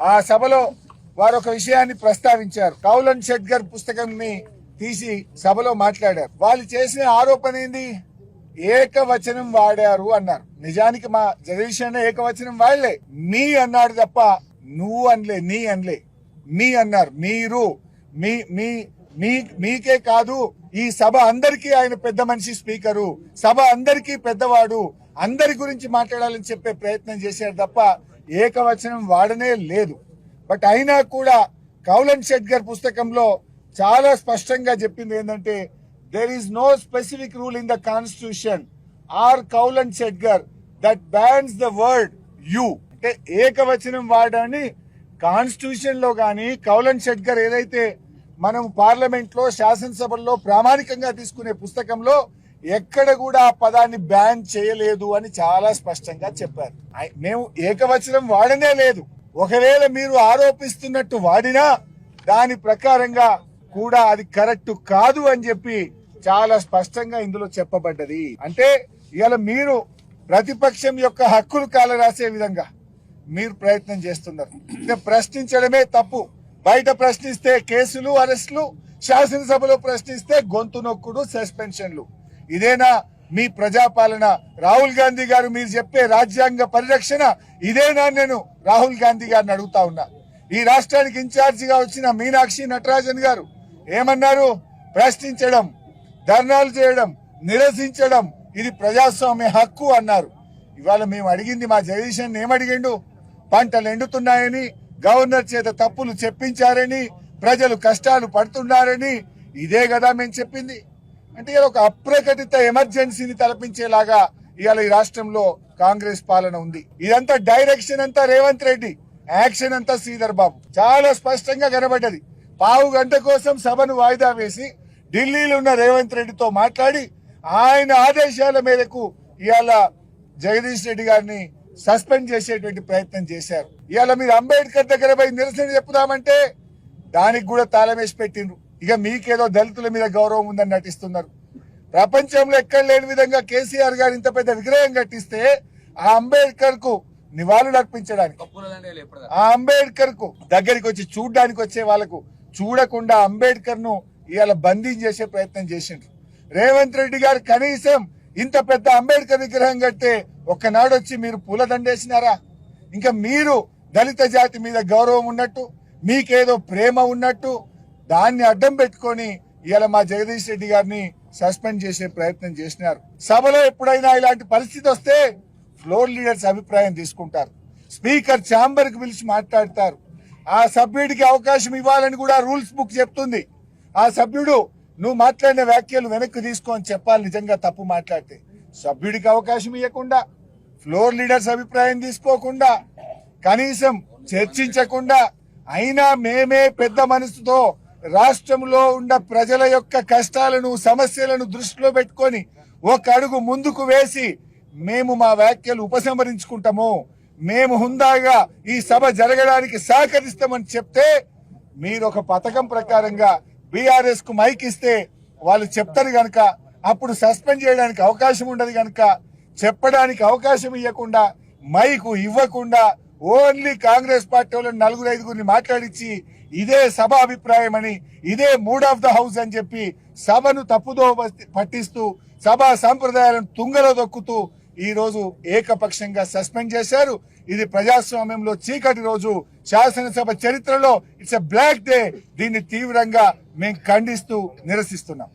ఆ సభలో వారు ఒక విషయాన్ని ప్రస్తావించారు. కౌలన్ షెడ్గర్ పుస్తకంని తీసి సభలో మాట్లాడారు. వాళ్ళు చేసిన ఆరోపణ ఏంది? ఏకవచనం వాడారు అన్నారు. నిజానికి మా జగదీష్ అన్న ఏకవచనం వాడలే. మీ అన్నాడు తప్ప నువ్వు అనలే నీ అనలే. మీ అన్నారు. మీరు మీ మీ మీ మీకే కాదు ఈ సభ అందరికీ ఆయన పెద్ద మనిషి స్పీకరు. సభ అందరికీ పెద్దవాడు. అందరి గురించి మాట్లాడాలని చెప్పే ప్రయత్నం చేశారు తప్ప ఏకవచనం వాడనే లేదు. బట్ అయినా కూడా కౌలన్ షెడ్గర్ పుస్తకంలో చాలా స్పష్టంగా చెప్పింది ఏంటంటే there is no specific rule in the constitution or కౌలన్ షెడ్గర్ that bans the word you అంటే ఏకవచనం వాడని కాన్స్టిట్యూషన్లో కానీ కౌలన్ షెడ్గర్ ఏదైతే మనం పార్లమెంట్లో శాసనసభల్లో ప్రామాణికంగా తీసుకునే పుస్తకంలో ఎక్కడ కూడా ఆ పదాన్ని బ్యాన్ చేయలేదు అని చాలా స్పష్టంగా చెప్పారు. మేము ఏకవచనం వాడనే లేదు. ఒకవేళ మీరు ఆరోపిస్తున్నట్టు వాడినా దాని ప్రకారంగా కూడా అది కరెక్ట్ కాదు అని చెప్పి చాలా స్పష్టంగా ఇందులో చెప్పబడ్డది. అంటే ఇవాళ మీరు ప్రతిపక్షం యొక్క హక్కులు కాలరాసే విధంగా మీరు ప్రయత్నం చేస్తున్నారు. ఇక ప్రశ్నించడమే తప్పు. బయట ప్రశ్నిస్తే కేసులు అరెస్టులు శాసనసభలో ప్రశ్నిస్తే గొంతు నొక్కుడు సస్పెన్షన్లు ఇదేనా మీ ప్రజాపాలన? రాహుల్ గాంధీ గారు మీరు చెప్పే రాజ్యాంగ పరిరక్షణ ఇదేనా నేను రాహుల్ గాంధీ గారిని అడుగుతా ఉన్నా. ఈ రాష్ట్రానికి ఇన్ఛార్జిగా వచ్చిన మీనాక్షి నటరాజన్ గారు ఏమన్నారు? ప్రశ్నించడం ధర్నాలు చేయడం నిరసించడం ఇది ప్రజాస్వామ్య హక్కు అన్నారు. ఇవాళ మేము అడిగింది మా జగదీశన్ ఏమడిగిండు పంటలు ఎండుతున్నాయని గవర్నర్ చేత తప్పులు చెప్పించారని ప్రజలు కష్టాలు పడుతున్నారని ఇదే కదా మేము చెప్పింది. అంటే ఇలా ఒక అప్రకటిత ఎమర్జెన్సీని తలపించేలాగా ఇవాళ ఈ రాష్ట్రంలో కాంగ్రెస్ పాలన ఉంది. ఇదంతా డైరెక్షన్ అంతా రేవంత్ రెడ్డి యాక్షన్ అంతా శ్రీధర్ బాబు. చాలా స్పష్టంగా కనబడ్డది. పావు గంట కోసం సభను వాయిదా వేసి ఢిల్లీలో ఉన్న రేవంత్ రెడ్డితో మాట్లాడి ఆయన ఆదేశాల మేరకు ఇవాళ జగదీష్ రెడ్డి గారిని సస్పెండ్ చేసేటువంటి ప్రయత్నం చేశారు. ఇవాళ మీరు అంబేద్కర్ దగ్గర పోయి నిరసన చెప్పుదామంటే దానికి కూడా తాళం వేసి పెట్టిండ్రు. ఇక మీకేదో దళితుల మీద గౌరవం ఉందని నటిస్తున్నారు. ప్రపంచంలో ఎక్కడ లేని విధంగా కేసీఆర్ గారు ఇంత పెద్ద విగ్రహం కట్టిస్తే ఆ అంబేద్కర్కు నివాళులు అర్పించడానికి ఆ అంబేద్కర్కు దగ్గరికి వచ్చి చూడడానికి వచ్చే వాళ్ళకు చూడకుండా అంబేద్కర్ను ఇవాళ బందీ చేసే ప్రయత్నం చేసిండ్రు. రేవంత్ రెడ్డి గారు కనీసం ఇంత పెద్ద అంబేద్కర్ విగ్రహం కట్టే ఒక్కనాడు వచ్చి మీరు పూలదండేసినారా ఇంకా మీరు దళిత జాతి మీద గౌరవం ఉన్నట్టు మీకేదో ప్రేమ ఉన్నట్టు దాన్ని అడ్డం పెట్టుకొని ఇవాళ మా జగదీష్ రెడ్డి గారిని సస్పెండ్ చేసే ప్రయత్నం చేసినారు. సభలో ఎప్పుడైనా ఇలాంటి పరిస్థితి వస్తే ఫ్లోర్ లీడర్స్ అభిప్రాయం తీసుకుంటారు. స్పీకర్ ఛాంబర్కి పిలిచి మాట్లాడతారు. ఆ సభ్యుడికి అవకాశం ఇవ్వాలని కూడా రూల్స్ బుక్ చెప్తుంది. ఆ సభ్యుడు నువ్వు మాట్లాడిన వ్యాఖ్యలు వెనక్కి తీసుకొని చెప్పాలి నిజంగా తప్పు మాట్లాడితే. సభ్యుడికి అవకాశం ఇవ్వకుండా ఫ్లోర్ లీడర్స్ అభిప్రాయం తీసుకోకుండా కనీసం చర్చించకుండా అయినా మేమే పెద్ద మనసుతో రాష్ట్రంలో ఉన్న ప్రజల యొక్క కష్టాలను సమస్యలను దృష్టిలో పెట్టుకొని ఒక అడుగు ముందుకు వేసి మేము మా వ్యాఖ్యలు ఉపసంహరించుకుంటాము. మేము హుందాగా ఈ సభ జరగడానికి సహకరిస్తామని చెప్తే మీరు ఒక పథకం ప్రకారంగా బీఆర్ఎస్కు మైక్ ఇస్తే వాళ్ళు చెప్తారు గనక అప్పుడు సస్పెండ్ చేయడానికి అవకాశం ఉండదు గనక చెప్పడానికి అవకాశం ఇవ్వకుండా మైకు ఇవ్వకుండా ఓన్లీ కాంగ్రెస్ పార్టీ వాళ్ళని నలుగురు ఐదుగురిని మాట్లాడించి ఇదే సభ అభిప్రాయమని ఇదే మూడ్ ఆఫ్ ద హౌస్ అని చెప్పి సభను తప్పుదో పట్టిస్తూ సభా సంప్రదాయాలను తుంగలో దొక్కుతూ ఈ రోజు ఏకపక్షంగా సస్పెండ్ చేశారు. ఇది ప్రజాస్వామ్యంలో చీకటి రోజు. శాసనసభ చరిత్రలో ఇట్స్ ఎ బ్లాక్ డే. దీన్ని తీవ్రంగా మేము ఖండిస్తూ నిరసిస్తున్నాం.